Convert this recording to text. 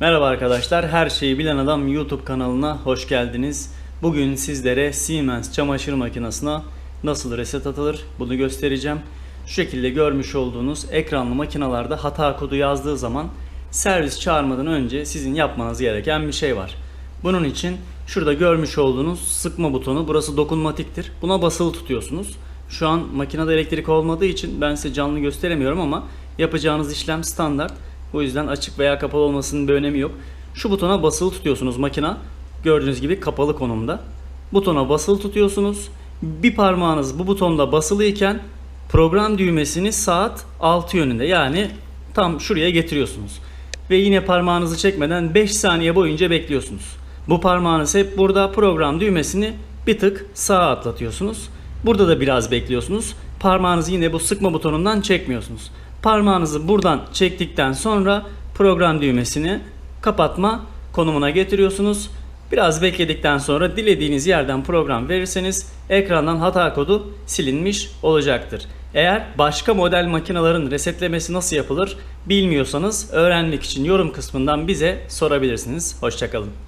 Merhaba arkadaşlar, Her Şeyi Bilen Adam YouTube kanalına hoş geldiniz. Bugün sizlere Siemens çamaşır makinesine nasıl reset atılır bunu göstereceğim. Şu şekilde görmüş olduğunuz ekranlı makinalarda hata kodu yazdığı zaman servis çağırmadan önce sizin yapmanız gereken bir şey var. Bunun için şurada görmüş olduğunuz sıkma butonu burası dokunmatiktir. Buna basılı tutuyorsunuz. Şu an makinede elektrik olmadığı için ben size canlı gösteremiyorum ama yapacağınız işlem standart. Bu yüzden açık veya kapalı olmasının bir önemi yok. Şu butona basılı tutuyorsunuz makina. Gördüğünüz gibi kapalı konumda. Butona basılı tutuyorsunuz. Bir parmağınız bu butonda basılıyken program düğmesini saat 6 yönünde yani tam şuraya getiriyorsunuz. Ve yine parmağınızı çekmeden 5 saniye boyunca bekliyorsunuz. Bu parmağınız hep burada program düğmesini bir tık sağa atlatıyorsunuz. Burada da biraz bekliyorsunuz. Parmağınızı yine bu sıkma butonundan çekmiyorsunuz. Parmağınızı buradan çektikten sonra program düğmesini kapatma konumuna getiriyorsunuz. Biraz bekledikten sonra dilediğiniz yerden program verirseniz ekrandan hata kodu silinmiş olacaktır. Eğer başka model makinelerin resetlemesi nasıl yapılır bilmiyorsanız öğrenmek için yorum kısmından bize sorabilirsiniz. Hoşçakalın.